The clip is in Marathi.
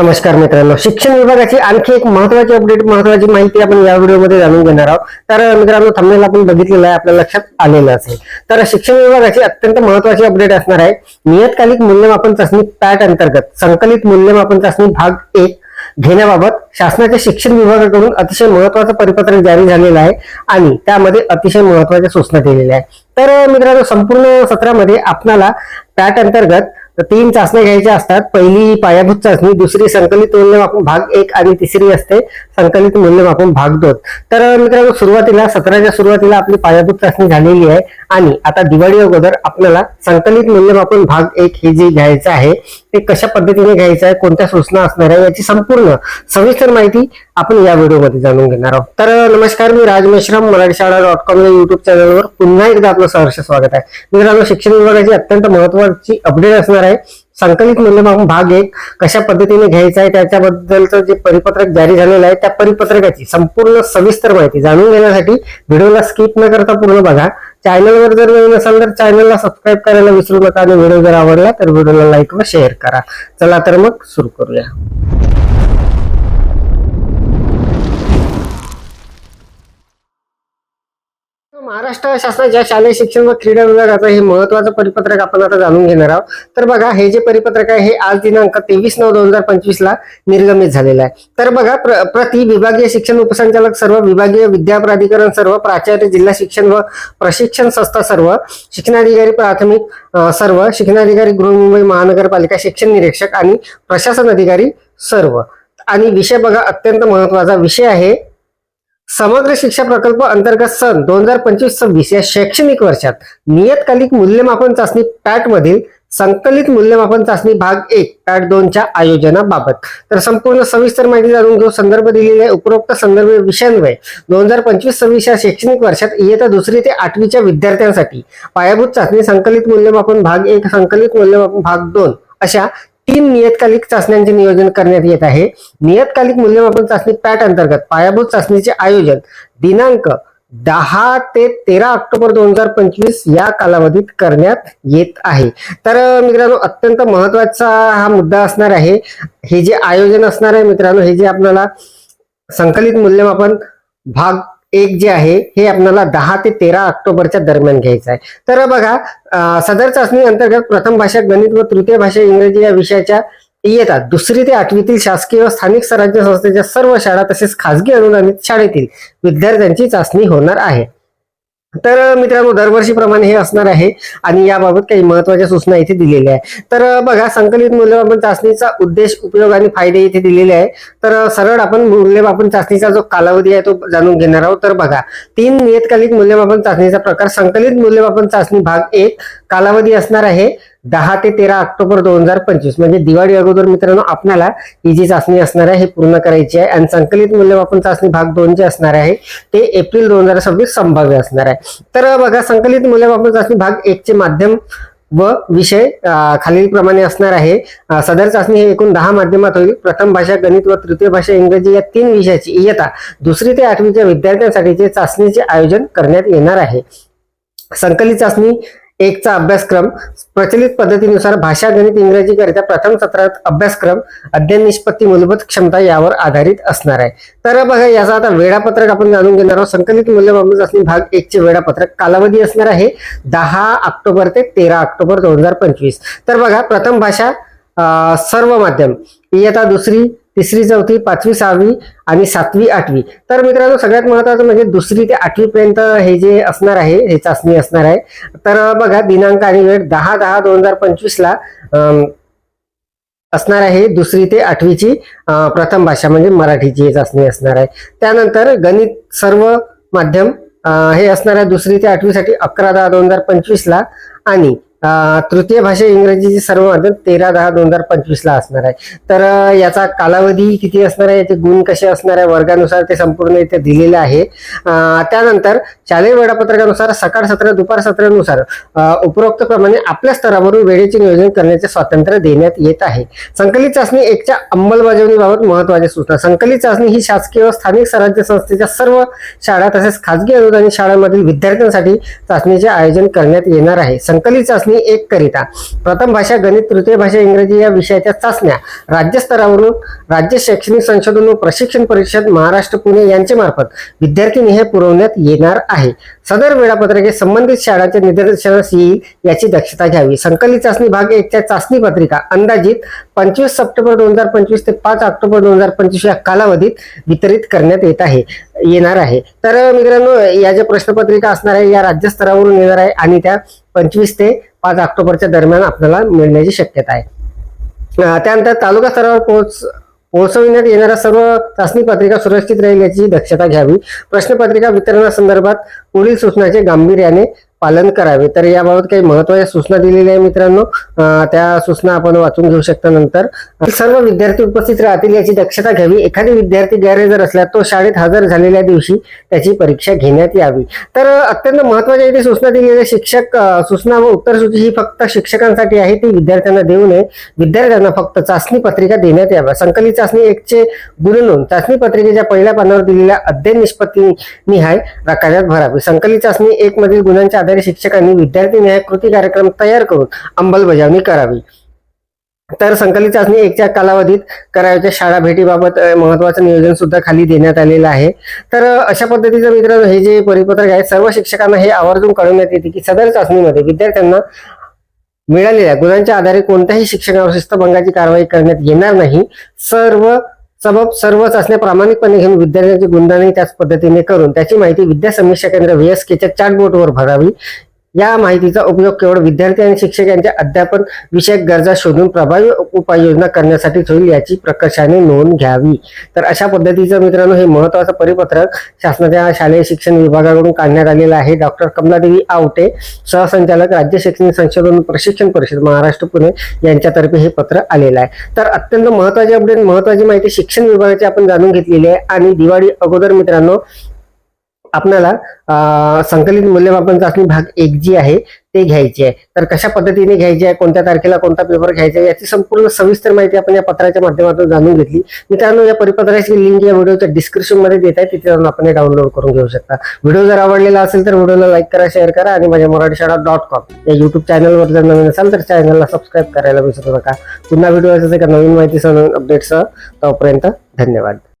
नमस्कार मित्रांनो. शिक्षण विभागाची आणखी एक महत्वाची अपडेट महत्वाची माहिती आपण या व्हिडिओमध्ये जाणून घेणार आहोत. तर मित्रांनो थांबलेला आपण बघितलेलं आहे आपल्या लक्षात आलेलं असेल. तर शिक्षण विभागाची अत्यंत महत्वाची अपडेट असणार आहे. नियतकालिक मूल्यमापन चाचणी पॅट अंतर्गत संकलित मूल्यमापन चाचणी भाग एक घेण्याबाबत शासनाच्या शिक्षण विभागाकडून अतिशय महत्वाचं परिपत्रक जारी झालेलं आहे आणि त्यामध्ये अतिशय महत्त्वाच्या सूचना दिलेल्या आहे तर मित्रांनो संपूर्ण सत्रामध्ये आपणाला पॅट अंतर्गत तर तीन चाचण्या घ्यायच्या असतात. पहिली पायाभूत चाचणी दुसरी संकलित मूल्यमापन भाग एक आणि तिसरी असते. संकलित मूल्यमापन भाग दोन. तर मित्रांनो सुरुवातीला सतराच्या सुरुवातीला आपली पायाभूत चाचणी झालेली आहे. आणि आता दिवाळी अगोदर आपल्याला संकलित मूल्यमापन भाग एक हे जे घ्यायचं आहे ते कशा पद्धतीने घ्यायचं आहे कोणत्या सूचना असणार आहे याची संपूर्ण सविस्तर माहिती आपण या व्हिडिओमध्ये जाणून घेणार आहोत. तर नमस्कार मी राज मेश्राम मराठी शाळा डॉट कॉम या युट्यूब चॅनलवर पुन्हा एकदा आपलं सहर्ष स्वागत आहे. मित्रांनो शिक्षण विभागाची अत्यंत महत्वाची अपडेट असणार आहे. संकलित मूल्यमापन भाग एक कशा पद्धतीने घ्यायचा आहे त्याच्याबद्दलचं जे परिपत्रक जारी झालेलं आहे त्या परिपत्रकाची संपूर्ण सविस्तर माहिती जाणून घेण्यासाठी व्हिडिओला स्किप न करता पूर्ण बघा. चॅनलवर जर नवीन असाल तर चॅनलला सबस्क्राईब करायला विसरू नका आणि व्हिडिओ जर आवडला तर व्हिडिओला लाईक व शेअर करा. चला तर मग सुरू करूया. महाराष्ट्र शासनाच्या शालेय शिक्षण व क्रीडा विभागाचं हे महत्वाचं परिपत्रक आपण आता जाणून घेणार आहोत. तर बघा हे जे परिपत्रक आहे हे आज दिनांक तेवीस नऊ दोन हजार पंचवीस ला निर्गमित झालेलं आहे. तर बघा प्र- प्रति विभागीय शिक्षण उपसंचालक सर्व विभागीय विद्या प्राधिकरण सर्व प्राचार्य जिल्हा शिक्षण व प्रशिक्षण संस्था सर्व शिक्षणाधिकारी प्राथमिक सर्व शिक्षणाधिकारी गृहमुंबई महानगरपालिका शिक्षण निरीक्षक आणि प्रशासन अधिकारी सर्व. आणि विषय बघा अत्यंत महत्त्वाचा विषय आहे. समग्र शिक्षा प्रकल्प अंतर्गत सन दोन हजार पंचवीस सव्वीस या शैक्षणिक वर्षात नियतकालिक मूल्यमापन चाचणी पॅट मधील संकलित मूल्यमापन चाचणी भाग एक पॅट दोनच्या आयोजनाबाबत तर संपूर्ण सविस्तर माहिती जाणून घेऊ संदर्भ दिलेले आहे. उपरोक्त संदर्भ विषयांवय दोन हजार पंचवीस सव्वीस या शैक्षणिक वर्षात इयत्ता दुसरी ते आठवीच्या विद्यार्थ्यांसाठी पायाभूत चाचणी संकलित मूल्यमापन भाग एक संकलित मूल्यमापन भाग दोन अशा तीन नियतकालिक चाचण्यांचे नियोजन करण्यात येत आहे. नियतकालिक मूल्यमापन चाचणी पॅट अंतर्गत पायाभूत चाचणीचे आयोजन दिनांक दहा ते तेरा ऑक्टोबर दोन हजार पंचवीस या कालावधीत करण्यात येत आहे. तर मित्रांनो अत्यंत महत्त्वाचा हा मुद्दा असणार आहे. हे जे आयोजन असणार आहे मित्रांनो हे जे आपल्याला संकलित मूल्यमापन भाग एक जे आहे हे आपल्याला दहा ते तेरा ऑक्टोबरच्या दरम्यान घ्यायचं आहे. तर बघा सदर चाचणी अंतर्गत प्रथम भाषा गणित व तृतीय भाषा इंग्रजी या विषयाच्या येतात दुसरी ते आठवीतील शासकीय व स्थानिक स्वराज्य संस्थेच्या सर्व शाळा तसेच खासगी अनुदानित शाळेतील विद्यार्थ्यांची चाचणी होणार आहे. तर मित्रांनो दरवर्षीप्रमाणे हे असणार आहे आणि याबाबत काही महत्त्वाच्या सूचना इथे दिलेल्या आहे तर बघा संकलित मूल्यमापन चाचणीचा उद्देश उपयोग आणि फायदे इथे दिलेले आहे तर सरळ आपण मूल्यमापन चाचणीचा जो कालावधी आहे तो जाणून घेणार आहोत. तर बघा तीन नियतकालिक मूल्यमापन चाचणीचा प्रकार संकलित मूल्यमापन चाचणी भाग एक कालावधी असणार आहे. दहा ते तेरा ऑक्टोबर दोन हजार पंचवीस. म्हणजे दिवाळी अगोदर मित्रांनो आपल्याला ही जी चाचणी असणार आहे हे पूर्ण करायची आहे. आणि संकलित मूल्यमापन चाचणी भाग दोन जे असणार आहे ते एप्रिल दोन हजार सव्वीस संभाव्य असणार आहे. तर बघा संकलित मूल्यमापन चाचणी भाग एक चे माध्यम व विषय खालीलप्रमाणे असणार आहे. सदर चाचणी हे एकूण दहा माध्यमात होईल. प्रथम भाषा गणित व तृतीय भाषा इंग्रजी या तीन विषयाची इयत्ता दुसरी ते आठवीच्या विद्यार्थ्यांसाठीचे चाचणीचे आयोजन करण्यात येणार आहे. संकलित चाचणी एकचा अभ्यासक्रम प्रचलित पद्धतीनुसार भाषा गणित इंग्रजी करिता प्रथम सत्रात अभ्यासक्रम अध्ययन निष्पत्ती मूलभूत क्षमता यावर आधारित असणार आहे. तर बघा याचा आता वेळापत्रक आपण जाणून घेणार आहोत. संकलित मूल्यमापन चाचणी भाग एक चे वेळापत्रक कालावधी असणार आहे दहा ऑक्टोबर ते तेरा ऑक्टोबर दोन हजार पंचवीस. तर बघा प्रथम भाषा सर्व माध्यम इयता दुसरी तिसरी चौथी पाचवी सहावी आणि सातवी आठवी. तर मित्रांनो सगळ्यात महत्वाचं म्हणजे दुसरी ते आठवीपर्यंत हे जे असणार आहे हे चाचणी असणार आहे. तर बघा दिनांक आणि वेळ दहा दहा दोन हजार पंचवीसला असणार आहे दुसरी ते आठवीची प्रथम भाषा म्हणजे मराठीची ही चाचणी असणार आहे. त्यानंतर गणित सर्व माध्यम हे असणार आहे दुसरी ते आठवीसाठी अकरा दहा दोन हजार पंचवीसला आणि तृतीय भाषा इंग्रजीची सर्व माध्यम तेरा दहा दोन हजार पंचवीस ला असणार आहे. तर याचा कालावधी किती असणार आहे? याचे गुण कसे असणार आहे? वर्गानुसार ते संपूर्ण इथे दिलेले आहे. त्यानंतर शालेय वेळापत्रकानुसार सकाळ सत्र दुपार सत्रानुसार उपरोक्त प्रमाणे आपल्या स्तरावरून वेळेचे नियोजन करण्याचे स्वातंत्र्य देण्यात येत आहे. संकलित चाचणी एकच्या अंमलबजावणीबाबत महत्त्वाच्या सूचना. संकलित चाचणी ही शासकीय व स्थानिक स्वराज्य संस्थेच्या सर्व शाळा तसेच खाजगी अनुदानित शाळांमधील विद्यार्थ्यांसाठी चाचणीचे आयोजन करण्यात येणार आहे. संकलित चाचणी चाचणी एक करिता. प्रथम भाषा गणित तृतीय भाषा इंग्रजी या विषयाच्या चाचण्या. राज्यस्तरावरून राज्य शैक्षणिक संशोधन व प्रशिक्षण परिषद महाराष्ट्र पुणे यांचे मार्फत हे पुरवण्यात येणार आहे. सदर वेळापत्रके संबंधित शाळांच्या निदर्शनास येईल याची दक्षता घ्यावी. संकलित चाचणी भाग एकच्या चाचणी पत्रिका अंदाजित पंचवीस सप्टेंबर दोन हजार पंचवीस ते पाच ऑक्टोबर दोन हजार पंचवीस या कालावधीत वितरित करण्यात येत आहे येणार आहे. तर मित्रांनो या ज्या प्रश्नपत्रिका असणार आहे या राज्यस्तरावरून येणार आहे आणि त्या पंचवीस ते पाच ऑक्टोबरच्या दरम्यान आपल्याला मिळण्याची शक्यता आहे. त्यानंतर तालुका स्तरावर पोहोच पोहोचविण्यात येणाऱ्या सर्व चाचणी पत्रिका सुरक्षित राहील याची दक्षता घ्यावी. प्रश्नपत्रिका वितरणासंदर्भात पुढील सूचनाचे गांभीर्याने पालन करावे. तर याबाबत काही महत्त्वाच्या सूचना दिलेल्या आहे मित्रांनो. त्या सूचना आपण वाचून घेऊ शकता नंतर. सर्व विद्यार्थी उपस्थित राहतील याची दक्षता घ्यावी. एखादी विद्यार्थी गैरहजर असल्यास तो शाळेत हजर झालेल्या दिवशी त्याची परीक्षा घेण्यात यावी. तर अत्यंत महत्त्वाच्या इथे सूचना दिलेल्या शिक्षक सूचना व उत्तरसूची ही फक्त शिक्षकांसाठी आहे ती विद्यार्थ्यांना देऊ नये. विद्यार्थ्यांना फक्त चाचणी पत्रिका देण्यात याव्या. संकलित चाचणी एकचे गुण नोंद चाचणी पत्रिकेच्या पहिल्या पानावर दिलेल्या अध्ययन निष्पत्ती निहाय कार्यात भरावी. संकलित चाचणी एक मधील गुणांच्या आधारे शिक्षकांनी विद्यार्थी न्याय कृती कार्यक्रम तयार करून अंमलबजावणी करावी. तर संकलित चाचणी एकच्या कालावधीत करावयाच्या शाळा भेटीबाबत महत्वाचं नियोजन सुद्धा खाली देण्यात आलेलं आहे. तर अशा पद्धतीचं मित्रांनो हे जे परिपत्रक आहे सर्व शिक्षकांना हे आवर्जून कळवण्यात येते की सदर चाचणीमध्ये विद्यार्थ्यांना मिळालेल्या गुणांच्या आधारे कोणत्याही शिक्षकावर शिस्तभंगाची कारवाई करण्यात येणार नाही. सर्व सबब सर्व चाचण्या प्रामाणिकपणे घेऊन विद्यार्थ्यांची गुणदानी त्याच पद्धतीने करून त्याची माहिती विद्या समीक्षा केंद्र व्हीएसकेच्या चॅटबोर्डवर भरावी. या माहितीचा उपयोग केवळ विद्यार्थी आणि शिक्षक यांच्या अध्यापन विषयक गरजा शोधून प्रभावी उपाययोजना करण्यासाठीच होईल याची प्रकर्षाने नोंद घ्यावी. तर अशा पद्धतीचं मित्रांनो हे महत्वाचं परिपत्रक शासनाच्या शालेय शिक्षण विभागाकडून काढण्यात आलेलं आहे. डॉक्टर कमलादेवी आवटे सहसंचालक राज्य शैक्षणिक संशोधन प्रशिक्षण परिषद महाराष्ट्र पुणे यांच्यातर्फे हे पत्र आलेलं आहे. तर अत्यंत महत्वाची अपडेट महत्वाची माहिती शिक्षण विभागाची आपण जाणून घेतलेली आहे. आणि दिवाळी अगोदर मित्रांनो आपल्याला संकलित मूल्यमापन चाचणी भाग एक जी आहे ते घ्यायची आहे. तर कशा पद्धतीने घ्यायची आहे कोणत्या तारखेला कोणता पेपर घ्यायचा आहे याची संपूर्ण सविस्तर माहिती आपण या पत्राच्या माध्यमातून जाणून घेतली. मित्रांनो या परिपत्राची लिंक या व्हिडिओच्या डिस्क्रिप्शनमध्ये देत आहे तिथे जाऊन आपण डाउनलोड करून घेऊ शकता. व्हिडिओ जर आवडलेला असेल तर व्हिडिओला लाईक करा शेअर करा आणि माझ्या मराठी शाळा डॉट कॉम या युट्यूब चॅनलवर जर नवीन असाल तर चॅनलला सबस्क्राईब करायला विसरू नका. पुन्हा व्हिडिओ एका नवीन माहितीसह नवीन अपडेटसह तोपर्यंत धन्यवाद.